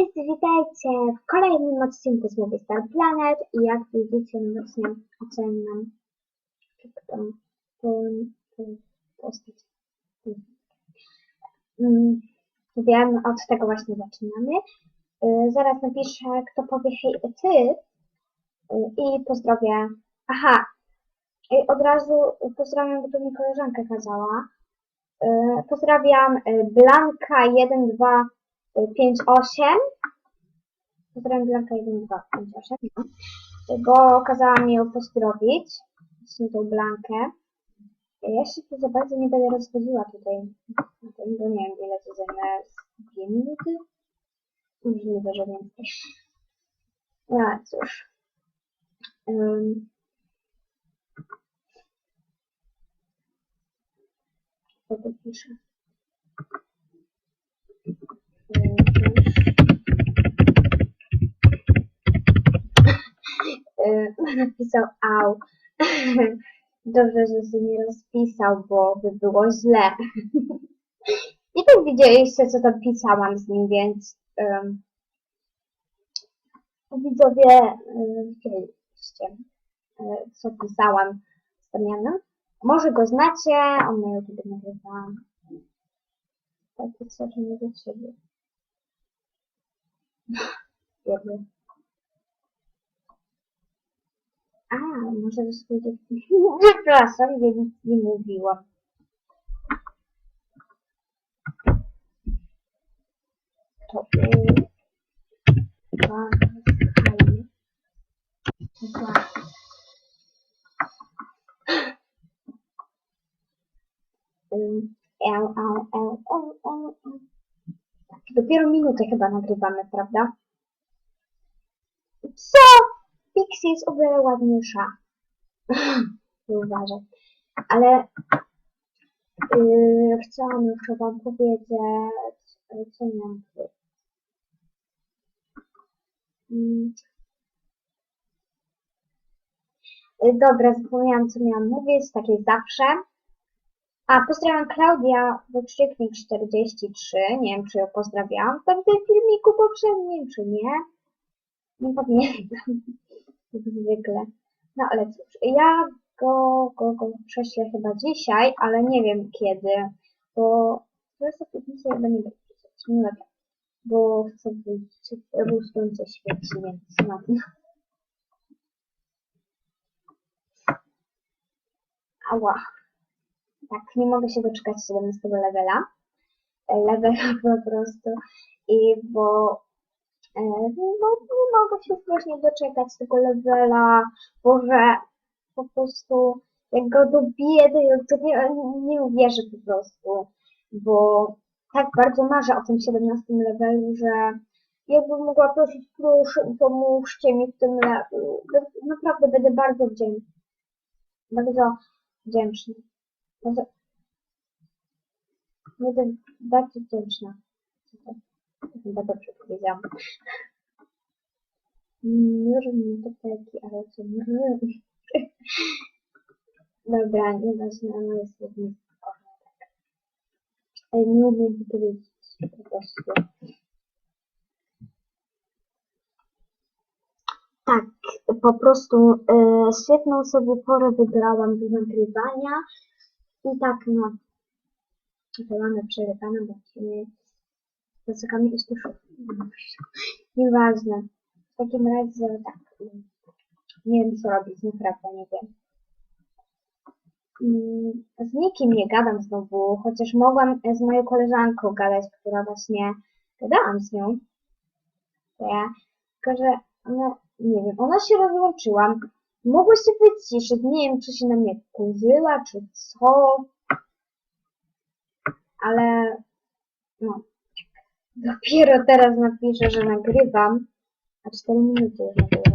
Cześć, witajcie w kolejnym odcinku z Movie Star Planet i jak widzicie właśnie oceniam tą, tą, tą postać. Mm, Wiem, od tego właśnie zaczynamy. Y, Zaraz napiszę, kto powie hej ty y, i pozdrowię. Aha, i od razu pozdrawiam, bo to mi kazała. Y, Pozdrawiam y, Blanka 1258. Pozdrawiam Blanka 1258, no. bo kazała mi ją pozdrowić. Właśnie tą Blankę. Ja się tu za bardzo nie będę rozchodziła tutaj bo nie wiem ile to zajmę. z Dwie minuty? Możliwe, że więcej. No cóż. Ym. Co tu pisze? Ym, Napisał au. Dobrze, że się nie rozpisał, bo by było źle. I tak widzieliście, co tam pisałam z nim, więc um, widzowie widzieliście, e, co pisałam z Damianem. Może go znacie, on na YouTube nagrywa takie coś nie do siebie. Biedny. A, może to swój Przepraszam, ja nic nie mówiłam. To był bardzo fajny. Dokładnie. Ym, Eł, dopiero minutę chyba nagrywamy, prawda? Co? Pixie jest o wiele ładniejsza. Nie. Ale yy, chciałam jeszcze wam powiedzieć, co miałam powiedzieć. Mm. Yy, Dobra, zapomniałam co miałam mówić, tak jest zawsze. A, pozdrawiam Klaudia, wykrzyknik 43, nie wiem czy ją pozdrawiałam w tamtym filmiku poprzednim, czy nie. Nie pamiętam, jak zwykle. No ale cóż, ja go, go, go prześlę chyba dzisiaj, ale nie wiem kiedy, bo jest obietnica, chyba nie będę pisać, nie wiem, bo chcę wyjść, bo słońce świeci, więc no. Ała. Tak, nie mogę się doczekać 17 levela. E, Levela po prostu. I bo E, No, nie mogę się strasznie doczekać tego levela, Boże, po prostu jak go dobiję, to nie, nie uwierzę po prostu, bo tak bardzo marzę o tym 17 levelu, że jakbym mogła prosić, proszę, pomóżcie mi w tym levelu. Naprawdę będę bardzo wdzięczna. Bardzo wdzięczna. Bardzo, będę bardzo wdzięczna. Chyba dobrze powiedziałam. Może nie to taki, ale co może. Dobra, nieważne, moje słownictwo. E, Nie umiem wypowiedzieć po prostu. Tak, po prostu e, świetną sobie porę wybrałam do nagrywania. I tak, no, to mamy przerywane, bo się Zaczekamy iść do. Nieważne. W takim razie tak. Nie wiem co robić, naprawdę nie wiem. Mm, Z nikim nie gadam znowu, chociaż mogłam z moją koleżanką gadać, która właśnie gadałam z nią. Ja, tylko że ona, nie wiem, ona się rozłączyła. Mogła się wyciszyć, nie wiem, czy się na mnie kurzyła, czy co. Ale, no, Dopiero teraz napiszę, że nagrywam, a 4 minuty już nagrywam.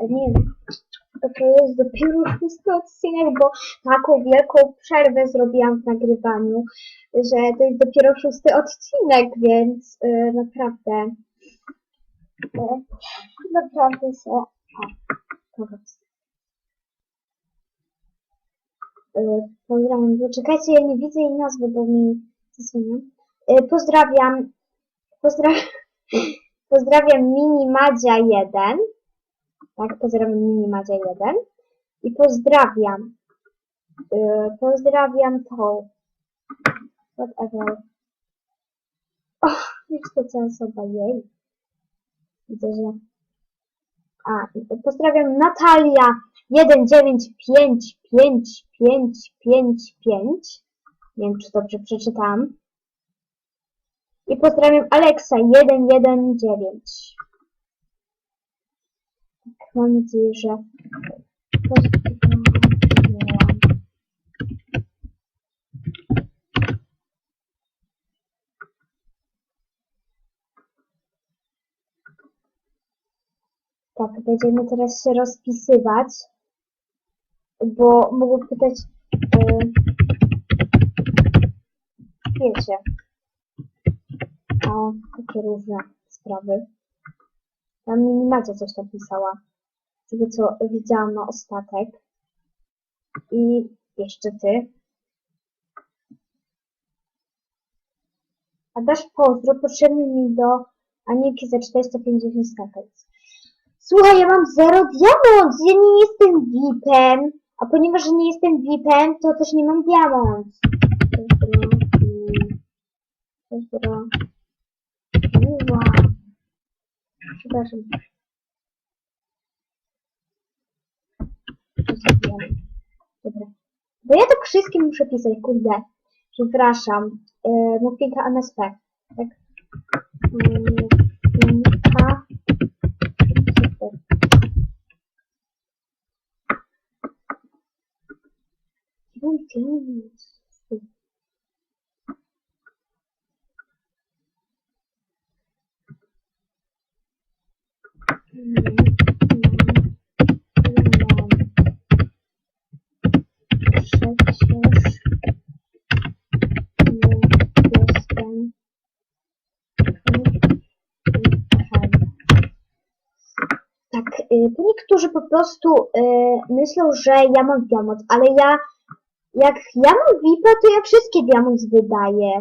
Nie wiem. to jest dopiero szósty odcinek, bo taką wielką przerwę zrobiłam w nagrywaniu, że to jest dopiero szósty odcinek, więc y, naprawdę y, naprawdę się... O. Y, pozdrawiam, poczekajcie, ja nie widzę jej nazwy, bo mi zasłania. Pozdrawiam, pozdrawiam, pozdrawiam Mini Madzia 1. Tak, pozdrawiam Mini Madzia 1. I pozdrawiam, y, pozdrawiam tą, whatever. O, jeszcze co osoba jej. Widzę, że... A, pozdrawiam Natalia 19555555. Nie wiem, czy dobrze przeczytałam. I pozdrawiam Alexa 119. Mam nadzieję, że. Tak, będziemy teraz się rozpisywać, bo mogę pytać, e, wiecie, o takie różne sprawy. Tam mi Macia coś tam pisała, z tego co widziałam na ostatek. I jeszcze ty. A dasz pozdro, potrzebny mi do Aniki za 450 skakać. Słuchaj, ja mam zero diamont, ja nie jestem VIP-em, a ponieważ nie jestem VIP-em, to też nie mam mm, pozdro, miła. Przepraszam. Dobra. Bo ja tak wszystkim muszę pisać, kurde. Przepraszam. Yy, Muffinka MSP. Tak. Muffinka. Super. Nie jestem Tak, y, to niektórzy po prostu y, myślą, że ja mam diamont, ale ja, jak ja mam VIP-a, to ja wszystkie diamont wydaję,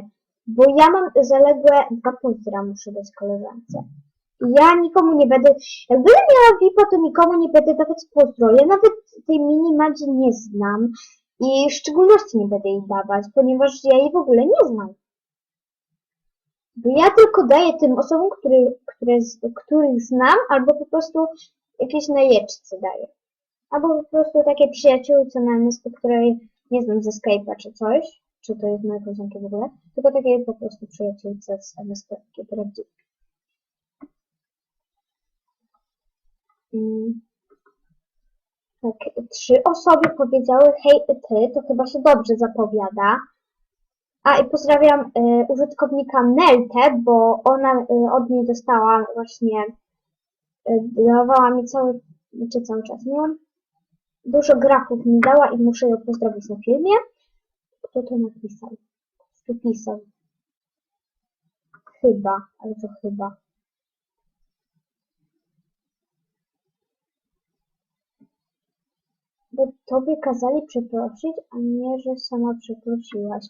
bo ja mam zaległe dwa pozdra, muszę dać koleżance. Ja nikomu nie będę, jak będę miała VIP-a, to nikomu nie będę dawać pozdro. Ja nawet tej mini Madzi nie znam i w szczególności nie będę jej dawać, ponieważ ja jej w ogóle nie znam. Bo ja tylko daję tym osobom, który, które, których znam, albo po prostu jakieś najeczce daję. Albo po prostu takie przyjaciółce na MSP, której nie znam ze Skype'a czy coś, czy to jest moje koleżanki w ogóle, tylko takie po prostu przyjaciółce z MSP, takie prawdziwe. Mm. Tak, trzy osoby powiedziały hej ty, to chyba się dobrze zapowiada. A i pozdrawiam y, użytkownika Neltę, bo ona y, od niej dostała właśnie, y, dawała mi cały, czy cały czas, nie mam, dużo grafów mi dała i muszę ją pozdrowić na filmie. Kto to napisał? Kto pisał? Chyba, ale to chyba. Bo tobie kazali przeprosić, a nie, że sama przeprosiłaś.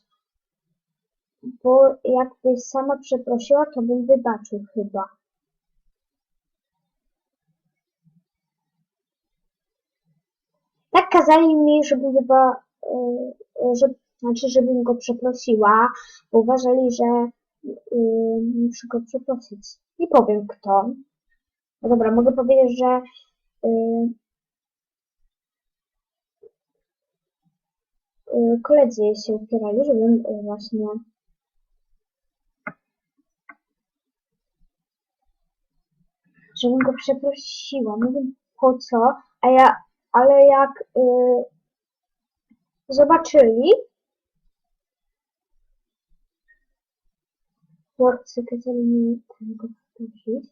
Bo jakbyś sama przeprosiła, to bym wybaczył chyba. Tak kazali mi, żebym chyba, yy, że, znaczy, żebym go przeprosiła, bo uważali, że yy, muszę go przeprosić. Nie powiem kto. No dobra, mogę powiedzieć, że yy, koledzy się upierali, żebym yy, właśnie żebym go przeprosiła. Nie wiem po co, a ja, ale jak y, zobaczyli, chłopcy kazali mi go przeprosić,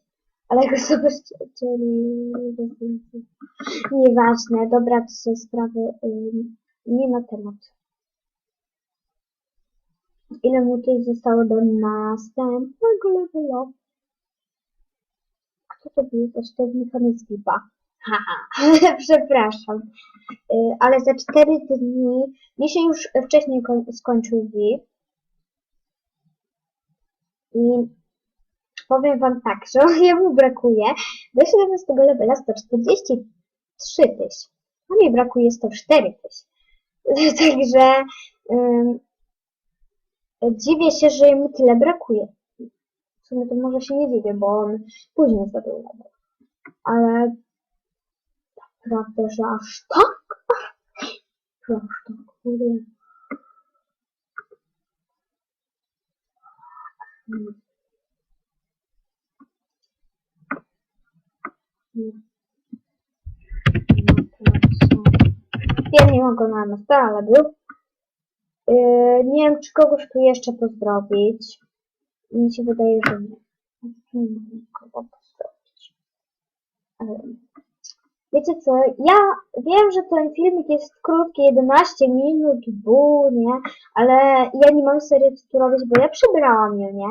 Ale go zobaczyli. Nieważne, dobra, to są sprawy ym, nie na temat. Ile mu tutaj zostało do następnego levela? Kto to był? Sztywnika mi zgiba. Haha, przepraszam. Y, ale za 4 dni, mi się już wcześniej koń- skończył VIP. I powiem wam tak, że jemu brakuje do 17 levela 143 tyś. A mi brakuje 104 tyś. Także ym, dziwię się, że jemu tyle brakuje. W sumie to może się nie dziwię, bo on później zdobył level. Ale prawda, że aż tak? Że aż tak, kurde. Mm. Mm. Nie mogę na nas, ale był. Yy, nie wiem, czy kogoś tu jeszcze pozdrowić. Mi się wydaje, że nie. Nie mam pozdrowić. Ale Wiecie co, ja wiem, że ten filmik jest krótki, 11 minut, bu, nie? Ale ja nie mam serii co tu robić, bo ja przebrałam ją, nie?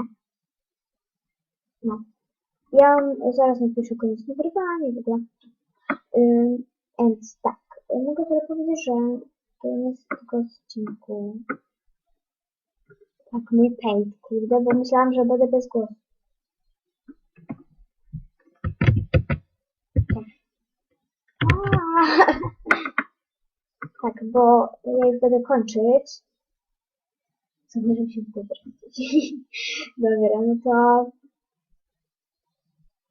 No. Ja zaraz napiszę koniec nagrywania w ogóle. Ym, więc tak, mogę teraz powiedzieć, że to jest tylko odcinku. Tak, mój paint, kurde, bo myślałam, że będę bez głosu. Aaa. Tak, bo ja już będę kończyć. Zamierzam się wybrać. Dobra, no to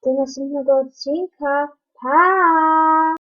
do następnego odcinka. Pa!